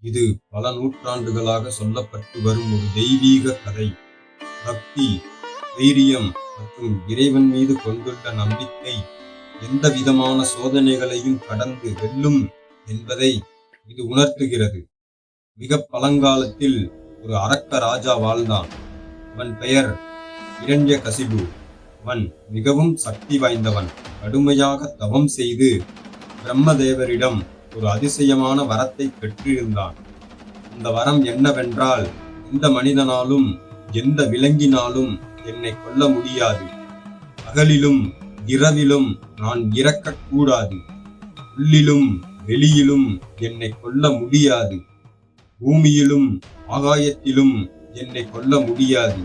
இது பல நூற்றாண்டுகளாக சொல்லப்பட்டு வரும் ஒரு தெய்வீக கதை. பக்தி தைரியம் மற்றும் இறைவன் மீது கொண்டுள்ள நம்பிக்கை எந்த விதமான சோதனைகளையும் கடந்து வெல்லும் என்பதை இது உணர்த்துகிறது. மிக பழங்காலத்தில் ஒரு அரக்க ராஜா வாழ்ந்தான். அவன் பெயர் இரண்ய கசிபு அவன் மிகவும் சக்தி வாய்ந்தவன். கடுமையாக தவம் செய்து பிரம்மதேவரிடம் ஒரு அதிசயமான வரத்தை பெற்றிருந்தான். அந்த வரம் என்னவென்றால் எந்த மனிதனாலும் எந்த விலங்கினாலும் என்னை கொல்ல முடியாது. அகலிலும் இரவிலும் நான் இறக்கக்கூடாது உள்ளிலும் வெளியிலும் என்னை கொல்ல முடியாது. பூமியிலும் ஆகாயத்திலும் என்னை கொல்ல முடியாது.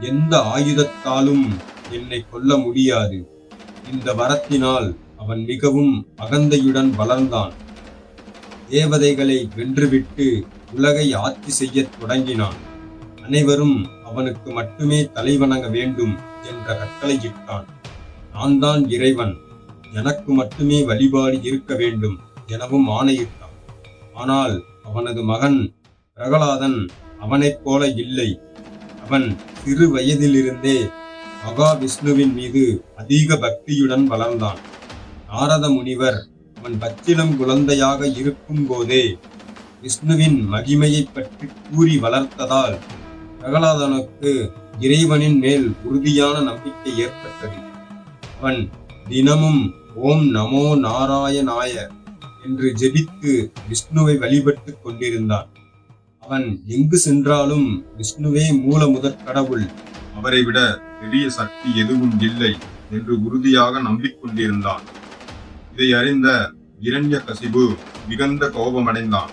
எந்த ஆயுதத்தாலும் என்னை கொல்ல முடியாது. இந்த வரத்தினால் அவன் மிகவும் அகந்தையுடன் வளர்ந்தான். தேவதைகளை வென்றுவிட்டு உலகை ஆட்சி செய்யத் தொடங்கினான். அனைவரும் அவனுக்கு மட்டுமே தலைவணங்க வேண்டும் என்ற கட்டளையிட்டான். நான் தான் இறைவன் எனக்கு மட்டுமே வழிபாடு இருக்க வேண்டும் எனவும் ஆணையிட்டான். ஆனால் அவனது மகன் பிரகலாதன் அவனைப் போல இல்லை. அவன் சிறு வயதிலிருந்தே மகாவிஷ்ணுவின் மீது அதிக பக்தியுடன் வளர்ந்தான். நாரத முனிவர் அவன் பச்சிளம் குழந்தையாக இருக்கும் போதே விஷ்ணுவின் மகிமையைப் பற்றி கூறி வளர்த்ததால் பிரகலாதனுக்கு இறைவனின் மேல் உறுதியான நம்பிக்கை ஏற்பட்டது. அவன் தினமும் ஓம் நமோ நாராயணாய என்று ஜெபித்து விஷ்ணுவை வழிபட்டுக் கொண்டிருந்தான். அவன் எங்கு சென்றாலும் விஷ்ணுவே மூல முதற் கடவுள். அவரை விட பெரிய சக்தி எதுவும் இல்லை என்று உறுதியாக நம்பிக்கொண்டிருந்தான். இதை அறிந்த இரண்ய கசிபு மிகுந்த கோபமடைந்தான்.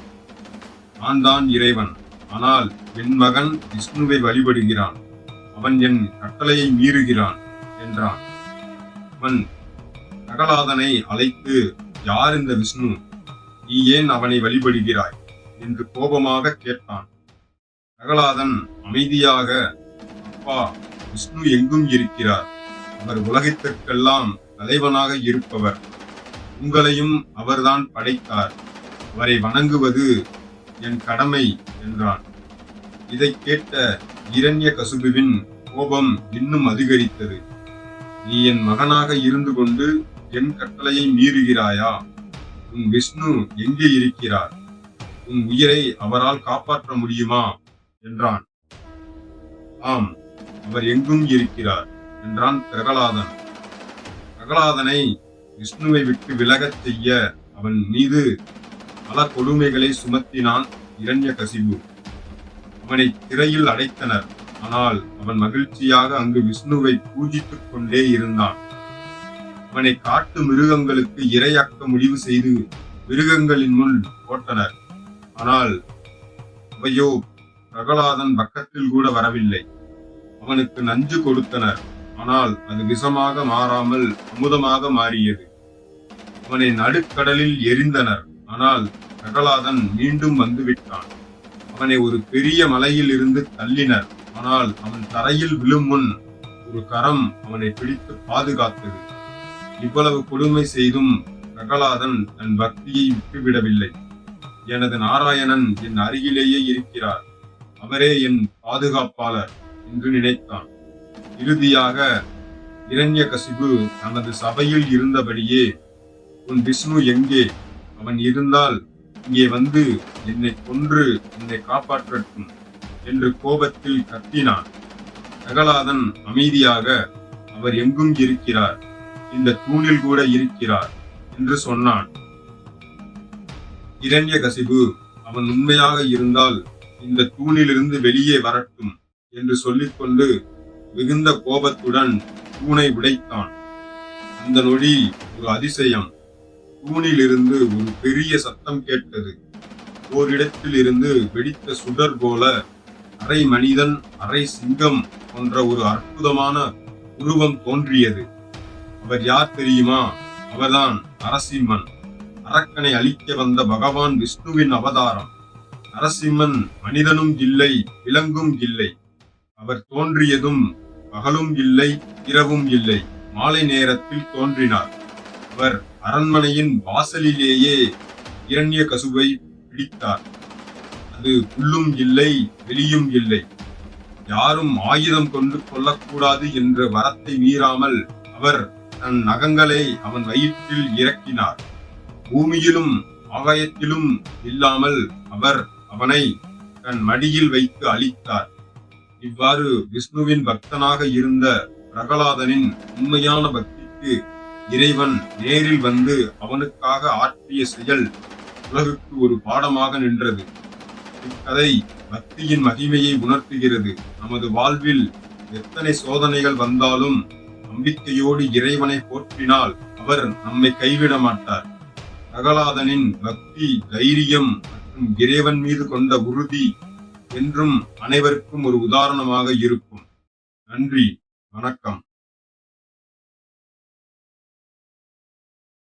நான் தான் இறைவன். ஆனால் என் மகன் விஷ்ணுவை வழிபடுகிறான். அவன் என் கட்டளையை மீறுகிறான் என்றான். அவன் நகலாதனை அழைத்து யார் இந்த விஷ்ணு? நீ ஏன் அவனை வழிபடுகிறாய்? என்று கோபமாக கேட்டான். நகலாதன் அமைதியாக அப்பா விஷ்ணு எங்கும் இருக்கிறார். அவர் உலகத்திற்கெல்லாம் தலைவனாக இருப்பவர். உங்களையும் அவர்தான் படைத்தார். அவரை வணங்குவது என் கடமை என்றான். இதை கேட்ட இரண்ய கசுபுவின் கோபம் இன்னும் அதிகரித்தது. நீ என் மகனாக இருந்து கொண்டு என் கட்டளையை மீறுகிறாயா? உன் விஷ்ணு எங்கே இருக்கிறார்? உன் உயிரை அவரால் காப்பாற்ற முடியுமா? என்றான். ஆம் அவர் எங்கும் இருக்கிறார் என்றான் பிரகலாதன். பிரகலாதனை விஷ்ணுவை விட்டு விலகச் செய்ய அவன் மீது பல கொடுமைகளை சுமத்தினான் இரண்ய கசிபு அவனை திரையில் அடைத்தனர். ஆனால் அவன் மகிழ்ச்சியாக அங்கு விஷ்ணுவை பூஜித்துக் கொண்டே இருந்தான். அவனை காட்டு மிருகங்களுக்கு இரையாக்க முடிவு செய்து மிருகங்களின் முன் போட்டனர் ஆனால் அவையோ பிரகலாதன் பக்கத்தில் கூட வரவில்லை. அவனுக்கு நஞ்சு கொடுத்தனர். ஆனால் அது விஷமாக மாறாமல் அமுதமாக மாறியது. அவனை நடுக்கடலில் எரிந்தனர். ஆனால் பிரகலாதன் மீண்டும் வந்து விட்டான் அவனை ஒரு பெரிய மலையில் இருந்து தள்ளினர். ஆனால் அவன் தரையில் விழும் முன் ஒரு கரம் அவனை பிடித்து பாதுகாத்தது. இவ்வளவு கொடுமை செய்தும் பிரகலாதன் தன் பக்தியை விட்டுவிடவில்லை. எனது நாராயணன் என் அருகிலேயே இருக்கிறார். அவரே என் பாதுகாப்பாளர் என்று நினைத்தான். இறுதியாக இரண்யகசிபு தனது சபையில் இருந்தபடியே உன் விஷ்ணு எங்கே? அவன் இருந்தால் இங்கே வந்து என்னை கொன்று என்னை காப்பாற்றட்டும் என்று கோபத்தில் கத்தினான். பிரகலாதன் அமைதியாக அவர் எங்கும் இருக்கிறார். இந்த தூணில் கூட இருக்கிறார் என்று சொன்னான். இரண்யகசிபு அவன் உண்மையாக இருந்தால் இந்த தூணிலிருந்து வெளியே வரட்டும் என்று சொல்லிக்கொண்டு மிகுந்த கோபத்துடன் தூணை உடைத்தான். அந்த நொடி ஒரு அதிசயம். தூணிலிருந்து ஒரு பெரிய சத்தம் கேட்டது. ஓரிடத்தில் இருந்து வெடித்த சுடர் போல அரை மனிதன் அரை சிங்கம் போன்ற ஒரு அற்புதமான உருவம் தோன்றியது. அவர் யார் தெரியுமா? அவர்தான் நரசிம்மன். அரக்கனை அழிக்க வந்த பகவான் விஷ்ணுவின் அவதாரம். நரசிம்மன் மனிதனும் இல்லை விலங்கும் இல்லை. அவர் தோன்றியதும் பகலும் இல்லை இரவும் இல்லை. மாலை நேரத்தில் தோன்றினார். அவர் அரண்மனையின் வாசலிலேயே இரண்ய கசுவை பிடித்தார். அது உள்ளும் இல்லை வெளியும் இல்லை. யாரும் ஆயுதம் கொண்டு கொள்ளக்கூடாது என்ற வரத்தை மீறாமல் அவர் தன் நகங்களை அவன் வயிற்றில் இறக்கினார். பூமியிலும் ஆகாயத்திலும் இல்லாமல் அவர் அவனை தன் மடியில் வைத்து அழித்தார். இவ்வாறு விஷ்ணுவின் பக்தனாக இருந்த பிரகலாதனின் உண்மையான பக்திக்கு இறைவன் நேரில் வந்து அவனுக்காக ஆற்றிய செயல் உலகுக்கு ஒரு பாடமாக நின்றது. இக்கதை பக்தியின் மகிமையை உணர்த்துகிறது. நமது வாழ்வில் எத்தனை சோதனைகள் வந்தாலும் நம்பிக்கையோடு இறைவனை போற்றினால் அவர் நம்மை கைவிட மாட்டார். பிரகலாதனின் பக்தி தைரியம் மற்றும் இறைவன் மீது கொண்ட உறுதி என்றும் அனைவருக்கும் ஒரு உதாரணமாக இருக்கும். நன்றி வணக்கம்.